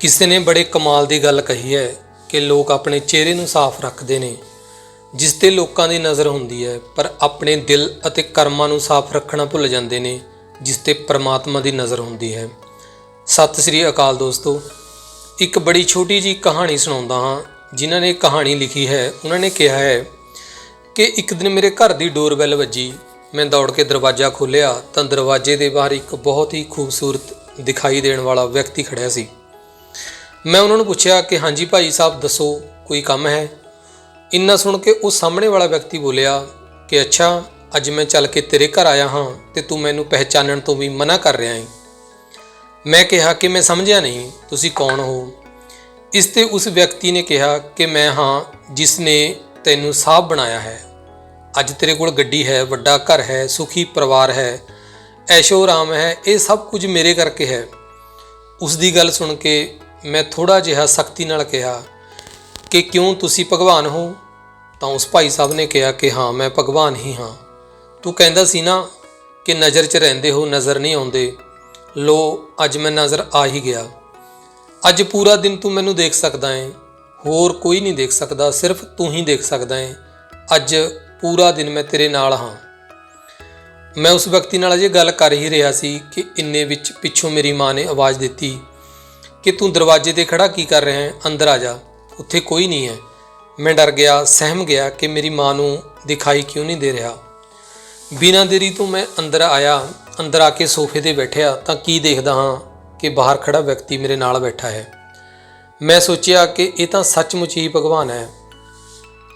ਕਿਸੇ ਨੇ ਬੜੇ ਕਮਾਲ ਦੀ ਗੱਲ ਕਹੀ ਹੈ ਕਿ ਲੋਕ ਆਪਣੇ ਚਿਹਰੇ ਨੂੰ ਸਾਫ਼ ਰੱਖਦੇ ਨੇ, ਜਿਸ ਤੇ ਲੋਕਾਂ ਦੀ ਨਜ਼ਰ ਹੁੰਦੀ ਹੈ, ਪਰ ਆਪਣੇ ਦਿਲ ਅਤੇ ਕਰਮਾਂ ਨੂੰ ਸਾਫ਼ ਰੱਖਣਾ ਭੁੱਲ ਜਾਂਦੇ ਨੇ, ਜਿਸ ਤੇ ਪਰਮਾਤਮਾ ਦੀ ਨਜ਼ਰ ਹੁੰਦੀ ਹੈ। ਸਤਿ ਸ੍ਰੀ ਅਕਾਲ ਦੋਸਤੋ, ਇੱਕ ਬੜੀ ਛੋਟੀ ਜੀ ਕਹਾਣੀ ਸੁਣਾਉਂਦਾ ਹਾਂ, ਜਿਨ੍ਹਾਂ ਨੇ ਕਹਾਣੀ ਲਿਖੀ ਹੈ। ਉਹਨਾਂ ਨੇ ਕਿਹਾ ਹੈ ਕਿ ਇੱਕ ਦਿਨ ਮੇਰੇ ਘਰ ਦੀ ਡੋਰਬੈਲ ਵੱਜੀ, ਮੈਂ ਦੌੜ ਕੇ ਦਰਵਾਜ਼ਾ ਖੋਲ੍ਹਿਆ ਤਾਂ ਦਰਵਾਜ਼ੇ ਦੇ ਬਾਹਰ ਇੱਕ ਬਹੁਤ ਹੀ ਖੂਬਸੂਰਤ ਦਿਖਾਈ ਦੇਣ ਵਾਲਾ ਵਿਅਕਤੀ ਖੜਿਆ ਸੀ। ਮੈਂ ਉਹਨਾਂ ਨੂੰ ਪੁੱਛਿਆ ਕਿ ਹਾਂਜੀ ਭਾਈ ਸਾਹਿਬ, ਦੱਸੋ ਕੋਈ ਕੰਮ ਹੈ? ਇੰਨਾ ਸੁਣ ਕੇ ਉਹ ਸਾਹਮਣੇ ਵਾਲਾ ਵਿਅਕਤੀ ਬੋਲਿਆ ਕਿ ਅੱਛਾ, ਅੱਜ ਮੈਂ ਚੱਲ ਕੇ ਤੇਰੇ ਘਰ ਆਇਆ ਹਾਂ ਤੇ ਤੂੰ ਮੈਨੂੰ ਪਹਿਚਾਨਣ ਤੋਂ ਵੀ ਮਨਾ ਕਰ ਰਿਹਾ ਹੈ। ਮੈਂ ਕਿਹਾ ਕਿ ਮੈਂ ਸਮਝਿਆ ਨਹੀਂ, ਤੁਸੀਂ ਕੌਣ ਹੋ? ਇਸ ਤੇ ਉਸ ਵਿਅਕਤੀ ਨੇ ਕਿਹਾ ਕਿ ਮੈਂ ਹਾਂ, ਜਿਸ ਨੇ ਤੈਨੂੰ ਸਾਹਬ ਬਣਾਇਆ ਹੈ। ਅੱਜ ਤੇਰੇ ਕੋਲ ਗੱਡੀ ਹੈ, ਵੱਡਾ ਘਰ ਹੈ, ਸੁਖੀ ਪਰਿਵਾਰ ਹੈ, ਐਸ਼ੋ ਆਰਾਮ ਹੈ, ਇਹ ਸਭ ਕੁਝ ਮੇਰੇ ਕਰਕੇ ਹੈ। ਉਸ ਦੀ ਗੱਲ ਸੁਣ ਕੇ ਮੈਂ ਥੋੜਾ ਜਿਹਾ ਸਖਤੀ ਨਾਲ ਕਿਹਾ ਕਿ ਕਿਉਂ ਤੁਸੀਂ ਭਗਵਾਨ ਹੋ? ਤਾਂ ਉਸ ਭਾਈ ਸਾਹਿਬ ਨੇ ਕਿਹਾ ਕਿ ਹਾਂ, ਮੈਂ ਭਗਵਾਨ ਹੀ ਹਾਂ। ਤੂੰ ਕਹਿੰਦਾ ਸੀ ਨਾ ਕਿ ਨਜ਼ਰ 'ਚ ਰਹਿੰਦੇ ਹੋ, ਨਜ਼ਰ ਨਹੀਂ ਆਉਂਦੇ। ਲੋ, ਅੱਜ ਮੈਂ ਨਜ਼ਰ ਆ ਹੀ ਗਿਆ। ਅੱਜ ਪੂਰਾ ਦਿਨ ਤੂੰ ਮੈਨੂੰ ਦੇਖ ਸਕਦਾ ਹੈ। ਹੋਰ ਕੋਈ ਨਹੀਂ ਦੇਖ ਸਕਦਾ, ਸਿਰਫ ਤੂੰ ਹੀ ਦੇਖ ਸਕਦਾ ਹੈ। ਅੱਜ ਪੂਰਾ ਦਿਨ ਮੈਂ ਤੇਰੇ ਨਾਲ ਹਾਂ। ਮੈਂ ਉਸ ਵਿਅਕਤੀ ਨਾਲ ਅਜੇ ਗੱਲ ਕਰ ਹੀ ਰਿਹਾ ਸੀ ਕਿ ਇੰਨੇ ਵਿੱਚ ਪਿੱਛੋਂ ਮੇਰੀ ਮਾਂ ਨੇ ਆਵਾਜ਼ ਦਿੱਤੀ ਕਿ ਤੂੰ ਦਰਵਾਜ਼ੇ ਤੇ ਖੜਾ ਕੀ ਕਰ ਰਿਹਾ ਹੈ? ਅੰਦਰ ਆ ਜਾ। ਉੱਥੇ ਕੋਈ ਨਹੀਂ ਹੈ। ਮੈਂ ਡਰ ਗਿਆ, ਸਹਿਮ ਗਿਆ ਕਿ ਮੇਰੀ ਮਾਂ ਨੂੰ ਦਿਖਾਈ ਕਿਉਂ ਨਹੀਂ ਦੇ ਰਿਹਾ। ਬਿਨਾਂ ਦੇਰੀ ਤੋਂ ਮੈਂ ਅੰਦਰ ਆਇਆ। ਅੰਦਰ ਆ ਕੇ ਸੋਫੇ ਤੇ ਬੈਠਿਆ ਤਾਂ ਕੀ ਦੇਖਦਾ ਹਾਂ ਕਿ ਬਾਹਰ ਖੜਾ ਵਿਅਕਤੀ ਮੇਰੇ ਨਾਲ ਬੈਠਾ ਹੈ। ਮੈਂ ਸੋਚਿਆ ਕਿ ਇਹ ਤਾਂ ਸੱਚਮੁੱਚ ਹੀ ਭਗਵਾਨ ਹੈ।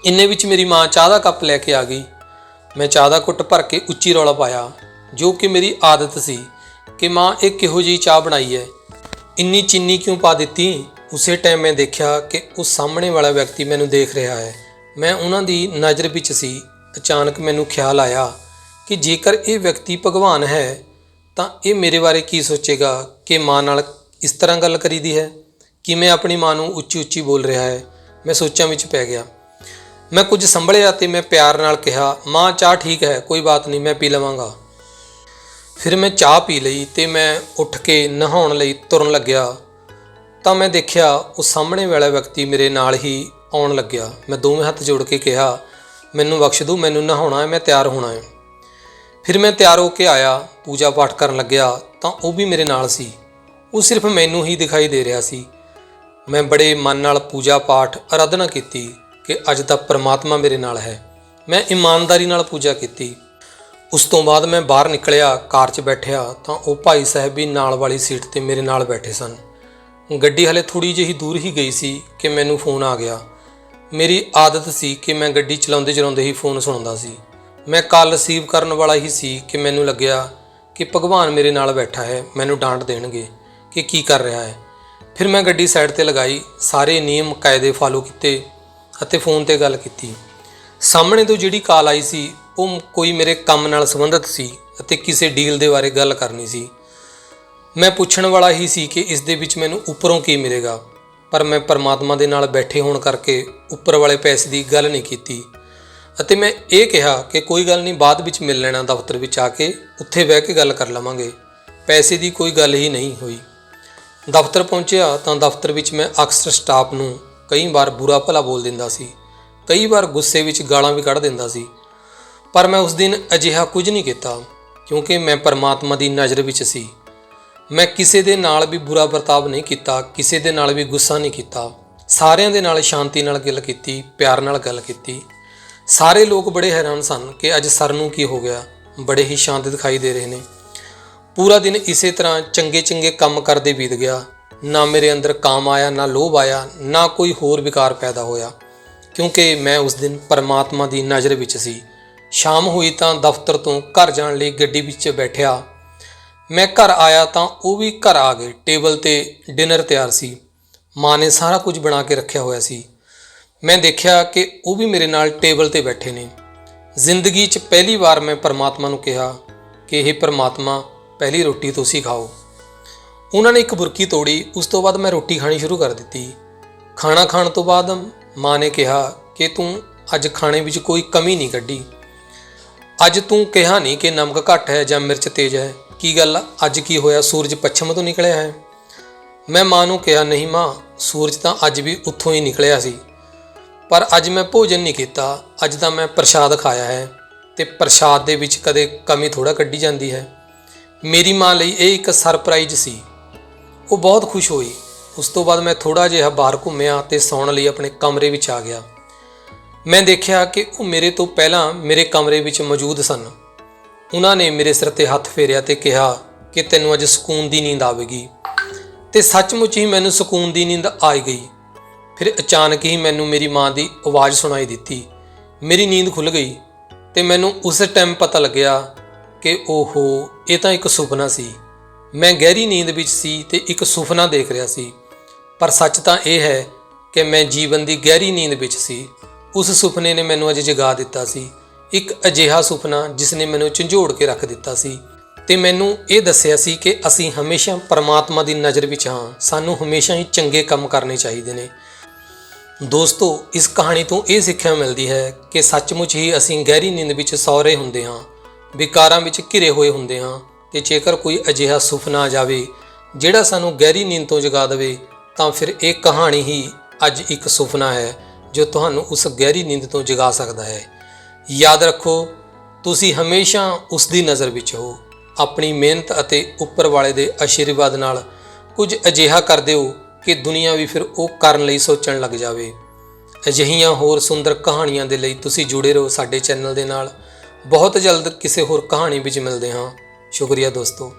ਇੰਨੇ ਵਿੱਚ ਮੇਰੀ ਮਾਂ ਚਾਹ ਦਾ ਕੱਪ ਲੈ ਕੇ ਆ ਗਈ। ਮੈਂ ਚਾਹ ਦਾ ਘੁੱਟ ਭਰ ਕੇ ਉੱਚੀ ਰੌਲਾ ਪਾਇਆ, ਜੋ ਕਿ ਮੇਰੀ ਆਦਤ ਸੀ ਕਿ ਮਾਂ ਇਹ ਕਿਹੋ ਜਿਹੀ ਚਾਹ ਬਣਾਈ ਹੈ। ਇੰਨੀ ਚੀਨੀ ਕਿਉਂ ਪਾ ਦਿੱਤੀ? ਉਸੇ ਟਾਈਮ ਮੈਂ ਦੇਖਿਆ ਕਿ ਉਸ ਸਾਹਮਣੇ ਵਾਲਾ ਵਿਅਕਤੀ ਮੈਨੂੰ ਦੇਖ ਰਿਹਾ ਹੈ। ਮੈਂ ਉਹਨਾਂ ਦੀ ਨਜ਼ਰ ਵਿੱਚ ਸੀ। ਅਚਾਨਕ ਮੈਨੂੰ ਖਿਆਲ ਆਇਆ ਕਿ ਜੇਕਰ ਇਹ ਵਿਅਕਤੀ ਭਗਵਾਨ ਹੈ, ਤਾਂ ਇਹ ਮੇਰੇ ਬਾਰੇ ਕੀ ਸੋਚੇਗਾ ਕਿ ਮਾਂ ਨਾਲ ਇਸ ਤਰ੍ਹਾਂ ਗੱਲ ਕਰੀਦੀ ਹੈ? ਕਿਵੇਂ ਆਪਣੀ ਮਾਂ ਨੂੰ ਉੱਚੀ ਉੱਚੀ ਬੋਲ ਰਿਹਾ ਹੈ? ਮੈਂ ਸੋਚਾਂ ਵਿੱਚ ਪੈ ਗਿਆ। ਮੈਂ ਕੁਝ ਸੰਭਲਿਆ ਤੇ ਮੈਂ ਪਿਆਰ ਨਾਲ ਕਿਹਾ, ਮਾਂ, ਚਾਹ ਠੀਕ ਹੈ, ਕੋਈ ਬਾਤ ਨਹੀਂ, ਮੈਂ ਪੀ ਲਵਾਂਗਾ। ਫਿਰ ਮੈਂ ਚਾਹ ਪੀ ਲਈ ਤੇ ਮੈਂ ਉੱਠ ਕੇ ਨਹਾਉਣ ਲਈ ਤੁਰਨ ਲੱਗਿਆ। ਤਾਂ ਮੈਂ ਦੇਖਿਆ ਉਹ ਸਾਹਮਣੇ ਵਾਲਾ ਵਿਅਕਤੀ ਮੇਰੇ ਨਾਲ ਹੀ ਆਉਣ ਲੱਗਿਆ। ਮੈਂ ਦੋਵੇਂ ਹੱਥ ਜੋੜ ਕੇ ਕਿਹਾ, ਮੈਨੂੰ ਬਖਸ਼ ਦਿਓ ਮੈਨੂੰ ਨਹਾਉਣਾ ਹੈ, ਮੈਂ ਤਿਆਰ ਹੋਣਾ ਹੈ। ਫਿਰ ਮੈਂ ਤਿਆਰ ਹੋ ਕੇ ਆਇਆ, ਪੂਜਾ ਪਾਠ ਕਰਨ ਲੱਗਿਆ ਤਾਂ ਉਹ ਵੀ ਮੇਰੇ ਨਾਲ ਸੀ। ਉਹ ਸਿਰਫ ਮੈਨੂੰ ਹੀ ਦਿਖਾਈ ਦੇ ਰਿਹਾ ਸੀ। ਮੈਂ ਬੜੇ ਮਨ ਨਾਲ ਪੂਜਾ ਪਾਠ ਅਰਾਧਨਾ ਕੀਤੀ ਕਿ ਅੱਜ ਦਾ ਪ੍ਰਮਾਤਮਾ ਮੇਰੇ ਨਾਲ ਹੈ। ਮੈਂ ਇਮਾਨਦਾਰੀ ਨਾਲ ਪੂਜਾ ਕੀਤੀ। ਉਸ ਤੋਂ ਬਾਅਦ ਮੈਂ ਬਾਹਰ ਨਿਕਲਿਆ, ਕਾਰ 'ਚ ਬੈਠਿਆ, ਤਾਂ ਉਹ ਭਾਈ ਸਾਹਿਬ ਵੀ ਨਾਲ ਵਾਲੀ ਸੀਟ ਤੇ ਮੇਰੇ ਨਾਲ ਬੈਠੇ ਸਨ। ਗੱਡੀ ਹਲੇ ਥੋੜੀ ਜਿਹੀ ਦੂਰ ਹੀ ਗਈ ਸੀ ਕਿ ਮੈਨੂੰ ਫੋਨ ਆ ਗਿਆ। ਮੇਰੀ ਆਦਤ ਸੀ ਕਿ ਮੈਂ ਗੱਡੀ ਚਲਾਉਂਦੇ ਚਲਾਉਂਦੇ ਹੀ ਫੋਨ ਸੁਣਦਾ ਸੀ। ਮੈਂ ਕਾਲ ਰਿਸੀਵ ਕਰਨ ਵਾਲਾ ਹੀ ਸੀ ਕਿ ਮੈਨੂੰ ਲੱਗਿਆ ਕਿ ਭਗਵਾਨ ਮੇਰੇ ਨਾਲ ਬੈਠਾ ਹੈ, ਮੈਨੂੰ ਡਾਂਟ ਦੇਣਗੇ ਕਿ ਕੀ ਕਰ ਰਿਹਾ ਹੈ। ਫਿਰ ਮੈਂ ਗੱਡੀ ਸਾਈਡ ਤੇ ਲਗਾਈ, ਸਾਰੇ ਨਿਯਮ, ਕਾਇਦੇ ਫਾਲੋ ਕੀਤੇ ਅਤੇ ਫੋਨ ਤੇ ਗੱਲ ਕੀਤੀ। ਸਾਹਮਣੇ ਤੋਂ ਜਿਹੜੀ ਕਾਲ ਆਈ ਸੀ ਉਹ ਕੋਈ ਮੇਰੇ ਕੰਮ ਨਾਲ ਸੰਬੰਧਿਤ ਸੀ ਅਤੇ ਕਿਸੇ ਡੀਲ ਦੇ ਬਾਰੇ ਗੱਲ ਕਰਨੀ ਸੀ। ਮੈਂ ਪੁੱਛਣ ਵਾਲਾ ਹੀ ਸੀ ਕਿ ਇਸ ਦੇ ਵਿੱਚ ਮੈਨੂੰ ਉੱਪਰੋਂ ਕੀ ਮਿਲੇਗਾ, ਪਰ ਮੈਂ ਪਰਮਾਤਮਾ ਦੇ ਨਾਲ ਬੈਠੇ ਹੋਣ ਕਰਕੇ ਉੱਪਰ ਵਾਲੇ ਪੈਸੇ ਦੀ ਗੱਲ ਨਹੀਂ ਕੀਤੀ। ਅਤੇ ਮੈਂ ਇਹ ਕਿਹਾ ਕਿ ਕੋਈ ਗੱਲ ਨਹੀਂ, ਬਾਅਦ ਵਿੱਚ ਮਿਲ ਲੈਣਾ ਦਫ਼ਤਰ ਵਿੱਚ ਆ ਕੇ, ਉੱਥੇ ਬਹਿ ਕੇ ਗੱਲ ਕਰ ਲਵਾਂਗੇ। ਪੈਸੇ ਦੀ ਕੋਈ ਗੱਲ ਹੀ ਨਹੀਂ ਹੋਈ। ਦਫ਼ਤਰ ਪਹੁੰਚਿਆ ਤਾਂ ਦਫ਼ਤਰ ਵਿੱਚ ਮੈਂ ਅਕਸਰ ਸਟਾਫ ਨੂੰ ਕਈ ਵਾਰ ਬੁਰਾ ਭਲਾ ਬੋਲ ਦਿੰਦਾ ਸੀ, ਕਈ ਵਾਰ ਗੁੱਸੇ ਵਿੱਚ ਗਾਲਾਂ ਵੀ ਕੱਢ ਦਿੰਦਾ ਸੀ। ਪਰ ਮੈਂ ਉਸ ਦਿਨ ਅਜਿਹਾ ਕੁਝ ਨਹੀਂ ਕੀਤਾ, ਕਿਉਂਕਿ ਮੈਂ ਪਰਮਾਤਮਾ ਦੀ ਨਜ਼ਰ ਵਿੱਚ ਸੀ। ਮੈਂ ਕਿਸੇ ਦੇ ਨਾਲ ਵੀ ਬੁਰਾ ਵਰਤਾਵ ਨਹੀਂ ਕੀਤਾ, ਕਿਸੇ ਦੇ ਨਾਲ ਵੀ ਗੁੱਸਾ ਨਹੀਂ ਕੀਤਾ। ਸਾਰਿਆਂ ਦੇ ਨਾਲ ਸ਼ਾਂਤੀ ਨਾਲ ਗੱਲ ਕੀਤੀ, ਪਿਆਰ ਨਾਲ ਗੱਲ ਕੀਤੀ। ਸਾਰੇ ਲੋਕ ਬੜੇ ਹੈਰਾਨ ਸਨ ਕਿ ਅੱਜ ਸਰ ਨੂੰ ਕੀ ਹੋ ਗਿਆ। ਬੜੇ ਹੀ ਸ਼ਾਂਤ ਦਿਖਾਈ ਦੇ ਰਹੇ ਨੇ। ਪੂਰਾ ਦਿਨ ਇਸੇ ਤਰ੍ਹਾਂ ਚੰਗੇ ਚੰਗੇ ਕੰਮ ਕਰਦੇ ਬੀਤ ਗਿਆ। ਨਾ ਮੇਰੇ ਅੰਦਰ ਕਾਮ ਆਇਆ, ਨਾ ਲੋਭ ਆਇਆ, ਨਾ ਕੋਈ ਹੋਰ ਵਿਕਾਰ ਪੈਦਾ ਹੋਇਆ। ਕਿਉਂਕਿ ਮੈਂ ਉਸ ਦਿਨ ਪਰਮਾਤਮਾ ਦੀ ਨਜ਼ਰ ਵਿੱਚ ਸੀ। ਸ਼ਾਮ ਹੋਈ ਤਾਂ ਦਫ਼ਤਰ ਤੋਂ ਘਰ ਜਾਣ ਲਈ ਗੱਡੀ ਵਿੱਚ ਬੈਠਿਆ। ਮੈਂ ਘਰ ਆਇਆ ਤਾਂ ਉਹ ਵੀ ਘਰ ਆ ਗਏ। ਟੇਬਲ ਤੇ ਡਿਨਰ ਤਿਆਰ ਸੀ। ਮਾਂ ਨੇ ਸਾਰਾ ਕੁਝ ਬਣਾ ਕੇ ਰੱਖਿਆ ਹੋਇਆ ਸੀ। ਮੈਂ ਦੇਖਿਆ ਕਿ ਉਹ ਵੀ ਮੇਰੇ ਨਾਲ ਟੇਬਲ ਤੇ ਬੈਠੇ ਨੇ। ਜ਼ਿੰਦਗੀ 'ਚ ਪਹਿਲੀ ਵਾਰ ਮੈਂ ਪਰਮਾਤਮਾ ਨੂੰ ਕਿਹਾ ਕਿ ਇਹ ਪਰਮਾਤਮਾ, ਪਹਿਲੀ ਰੋਟੀ ਤੁਸੀਂ ਖਾਓ। ਉਹਨਾਂ ਨੇ ਇੱਕ ਬੁਰਕੀ ਤੋੜੀ। ਉਸ ਤੋਂ ਬਾਅਦ ਮੈਂ ਰੋਟੀ ਖਾਣੀ ਸ਼ੁਰੂ ਕਰ ਦਿੱਤੀ। ਖਾਣਾ ਖਾਣ ਤੋਂ ਬਾਅਦ ਮਾਂ ਨੇ ਕਿਹਾ ਕਿ ਤੂੰ ਅੱਜ ਖਾਣੇ ਵਿੱਚ ਕੋਈ ਕਮੀ ਨਹੀਂ ਕੱਢੀ। ਅੱਜ ਤੂੰ ਕਿਹਾ ਨਹੀਂ ਕਿ ਨਮਕ ਘੱਟ ਹੈ ਜਾਂ ਮਿਰਚ ਤੇਜ਼ ਹੈ। ਕੀ ਗੱਲ ਅੱਜ ਕੀ ਹੋਇਆ? ਸੂਰਜ ਪੱਛਮ ਤੋਂ ਨਿਕਲਿਆ ਹੈ। ਮੈਂ ਮਾਂ ਨੂੰ ਕਿਹਾ, ਨਹੀਂ ਮਾਂ, ਸੂਰਜ ਤਾਂ ਅੱਜ ਵੀ ਉੱਥੋਂ ਹੀ ਨਿਕਲਿਆ ਸੀ। ਪਰ ਅੱਜ ਮੈਂ ਭੋਜਨ ਨਹੀਂ ਕੀਤਾ। ਅੱਜ ਤਾਂ ਮੈਂ ਪ੍ਰਸ਼ਾਦ ਖਾਇਆ ਹੈ ਤੇ ਪ੍ਰਸ਼ਾਦ ਦੇ ਵਿੱਚ ਕਦੇ ਕਮੀ ਥੋੜਾ ਕੱਢੀ ਜਾਂਦੀ ਹੈ। ਮੇਰੀ ਮਾਂ ਲਈ ਇਹ ਇੱਕ ਸਰਪ੍ਰਾਈਜ਼ ਸੀ। ਉਹ ਬਹੁਤ ਖੁਸ਼ ਹੋਈ। ਉਸ ਤੋਂ ਬਾਅਦ ਮੈਂ ਥੋੜਾ ਜਿਹਾ ਬਾਹਰ ਘੁੰਮਿਆ ਤੇ ਸੌਣ ਲਈ ਆਪਣੇ ਕਮਰੇ ਵਿੱਚ ਆ ਗਿਆ। ਮੈਂ ਦੇਖਿਆ ਕਿ ਉਹ ਮੇਰੇ ਤੋਂ ਪਹਿਲਾਂ ਮੇਰੇ ਕਮਰੇ ਵਿੱਚ ਮੌਜੂਦ ਸਨ। ਉਹਨਾਂ ਨੇ ਮੇਰੇ ਸਿਰ ਤੇ ਹੱਥ ਫੇਰਿਆ ਤੇ ਕਿਹਾ ਕਿ ਤੈਨੂੰ ਅੱਜ ਸਕੂਨ ਦੀ ਨੀਂਦ ਆਵੇਗੀ। ਤੇ ਸੱਚਮੁੱਚ ਹੀ ਮੈਨੂੰ ਸਕੂਨ ਦੀ ਨੀਂਦ ਆਈ ਗਈ। ਫਿਰ ਅਚਾਨਕ ਹੀ ਮੈਨੂੰ ਮੇਰੀ ਮਾਂ ਦੀ ਆਵਾਜ਼ ਸੁਣਾਈ ਦਿੱਤੀ। ਮੇਰੀ ਨੀਂਦ ਖੁੱਲ ਗਈ ਤੇ ਮੈਨੂੰ ਉਸ ਟਾਈਮ ਪਤਾ ਲੱਗਿਆ ਕਿ ਓਹੋ, ਇਹ ਤਾਂ ਇੱਕ ਸੁਪਨਾ ਸੀ। ਮੈਂ ਗਹਿਰੀ ਨੀਂਦ ਵਿੱਚ ਸੀ ਤੇ ਇੱਕ ਸੁਪਨਾ ਦੇਖ ਰਿਹਾ ਸੀ। ਪਰ ਸੱਚ ਤਾਂ ਇਹ ਹੈ ਕਿ ਮੈਂ ਜੀਵਨ ਦੀ ਗਹਿਰੀ ਨੀਂਦ ਵਿੱਚ ਸੀ। ਉਸ ਸੁਪਨੇ ਨੇ ਮੈਨੂੰ ਅਜੇ ਜਗਾ ਦਿੱਤਾ ਸੀ। ਇੱਕ ਅਜਿਹਾ ਸੁਪਨਾ ਜਿਸ ਨੇ ਮੈਨੂੰ ਝੰਜੋੜ ਕੇ ਰੱਖ ਦਿੱਤਾ ਸੀ। ਤੇ ਮੈਨੂੰ ਇਹ ਦੱਸਿਆ ਸੀ ਕਿ ਅਸੀਂ ਹਮੇਸ਼ਾ ਪਰਮਾਤਮਾ ਦੀ ਨਜ਼ਰ ਵਿੱਚ ਹਾਂ। ਸਾਨੂੰ ਹਮੇਸ਼ਾ ਹੀ ਚੰਗੇ ਕੰਮ ਕਰਨੇ ਚਾਹੀਦੇ ਨੇ। ਦੋਸਤੋ, ਇਸ ਕਹਾਣੀ ਤੋਂ ਇਹ ਸਿੱਖਿਆ ਮਿਲਦੀ ਹੈ ਕਿ ਸੱਚਮੁੱਚ ਹੀ ਅਸੀਂ ਗਹਿਰੀ ਨੀਂਦ ਵਿੱਚ ਸੌ ਹੁੰਦੇ ਹਾਂ, ਵਿਕਾਰਾਂ ਵਿੱਚ ਘਿਰੇ ਹੋਏ ਹੁੰਦੇ ਹਾਂ ਤੇ ਜੇਕਰ ਕੋਈ ਅਜਿਹਾ ਸੁਪਨਾ ਆ ਜਾਵੇ ਜਿਹੜਾ ਸਾਨੂੰ ਗਹਿਰੀ ਨੀਂਦ ਤੋਂ ਜਗਾ ਦੇਵੇ, ਤਾਂ ਫਿਰ ਇਹ ਕਹਾਣੀ ਹੀ ਅੱਜ ਇੱਕ ਸੁਪਨਾ ਹੈ। ਜੋ ਤੁਹਾਨੂੰ ਉਸ ਗਹਿਰੀ ਨੀਂਦ ਤੋਂ ਜਗਾ ਸਕਦਾ ਹੈ। ਯਾਦ ਰੱਖੋ, ਤੁਸੀਂ ਹਮੇਸ਼ਾ ਉਸ ਦੀ ਨਜ਼ਰ ਵਿੱਚ ਹੋ। ਆਪਣੀ ਮਿਹਨਤ ਅਤੇ ਉੱਪਰ ਵਾਲੇ ਦੇ ਆਸ਼ੀਰਵਾਦ ਨਾਲ ਕੁਝ ਅਜਿਹਾ ਕਰ ਦਿਓ ਕਿ ਦੁਨੀਆ ਵੀ ਫਿਰ ਉਹ ਕਰਨ ਲਈ ਸੋਚਣ ਲੱਗ ਜਾਵੇ। ਅਜਿਹੀਆਂ ਹੋਰ ਸੁੰਦਰ ਕਹਾਣੀਆਂ ਦੇ ਲਈ ਤੁਸੀਂ ਜੁੜੇ ਰਹੋ ਸਾਡੇ ਚੈਨਲ ਦੇ ਨਾਲ। ਬਹੁਤ ਜਲਦ ਕਿਸੇ ਹੋਰ ਕਹਾਣੀ ਵਿੱਚ ਮਿਲਦੇ ਹਾਂ। ਸ਼ੁਕਰੀਆ ਦੋਸਤੋ।